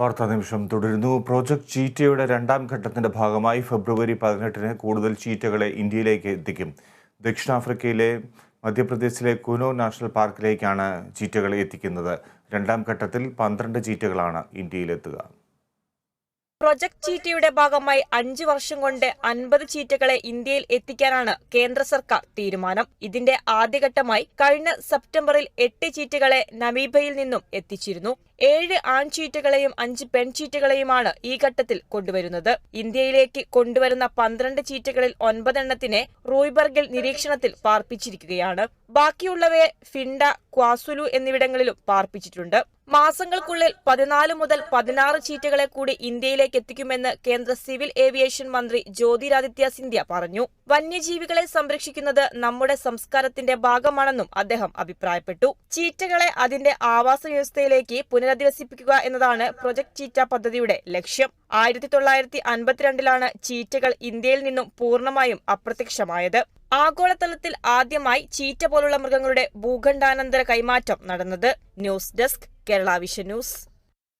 വാർത്താ നിമിഷം തുടരുന്നു. പ്രോജക്ട് ചീറ്റയുടെ രണ്ടാം ഘട്ടത്തിന്റെ ഭാഗമായി ഫെബ്രുവരി പതിനെട്ടിന് കൂടുതൽ ചീറ്റകളെ ഇന്ത്യയിലേക്ക് എത്തിക്കും. ദക്ഷിണാഫ്രിക്കയിലെ മധ്യപ്രദേശിലെ കുനോ നാഷണൽ പാർക്കിലേക്കാണ് ചീറ്റകളെ എത്തിക്കുന്നത്. രണ്ടാം ഘട്ടത്തിൽ പന്ത്രണ്ട് ചീറ്റകളാണ് ഇന്ത്യയിലെത്തുക. പ്രൊജക്ട് ചീറ്റയുടെ ഭാഗമായി അഞ്ചു വർഷം കൊണ്ട് അൻപത് ചീറ്റകളെ ഇന്ത്യയിൽ എത്തിക്കാനാണ് കേന്ദ്ര സർക്കാർ തീരുമാനം. ഇതിന്റെ ആദ്യഘട്ടമായി കഴിഞ്ഞ സെപ്റ്റംബറിൽ എട്ട് ചീറ്റകളെ നമീബയിൽ നിന്നും എത്തിച്ചിരുന്നു. ഏഴ് ആൺചീറ്റകളെയും അഞ്ച് പെൺചീറ്റകളെയുമാണ് ഈ ഘട്ടത്തിൽ കൊണ്ടുവരുന്നത്. ഇന്ത്യയിലേക്ക് കൊണ്ടുവരുന്ന പന്ത്രണ്ട് ചീറ്റകളിൽ ഒൻപതെണ്ണത്തിനെ റൂയ്ബർഗിൽ നിരീക്ഷണത്തിൽ പാർപ്പിച്ചിരിക്കുകയാണ്. ബാക്കിയുള്ളവയെ ഫിൻഡ ക്വാസുലു എന്നിവിടങ്ങളിലും പാർപ്പിച്ചിട്ടുണ്ട്. മാസങ്ങൾക്കുള്ളിൽ പതിനാല് മുതൽ പതിനാറ് ചീറ്റകളെ കൂടി ഇന്ത്യയിലേക്ക് എത്തിക്കുമെന്ന് കേന്ദ്ര സിവിൽ ഏവിയേഷൻ മന്ത്രി ജ്യോതിരാദിത്യ സിന്ധ്യ പറഞ്ഞു. വന്യജീവികളെ സംരക്ഷിക്കുന്നത് നമ്മുടെ സംസ്കാരത്തിന്റെ ഭാഗമാണെന്നും അദ്ദേഹം അഭിപ്രായപ്പെട്ടു. ചീറ്റകളെ അതിന്റെ ആവാസ വ്യവസ്ഥയിലേക്ക് പുനരധിവസിപ്പിക്കുക എന്നതാണ് പ്രൊജക്ട് ചീറ്റ പദ്ധതിയുടെ ലക്ഷ്യം. ആയിരത്തി തൊള്ളായിരത്തി അൻപത്തിരണ്ടിലാണ് ചീറ്റകൾ ഇന്ത്യയിൽ നിന്നും പൂർണമായും അപ്രത്യക്ഷമായത്. ആഗോളതലത്തിൽ ആദ്യമായി ചീറ്റ പോലുള്ള മൃഗങ്ങളുടെ ഭൂഖണ്ഡാനന്തര കൈമാറ്റം നടന്നത്. News desk Kerala vision news.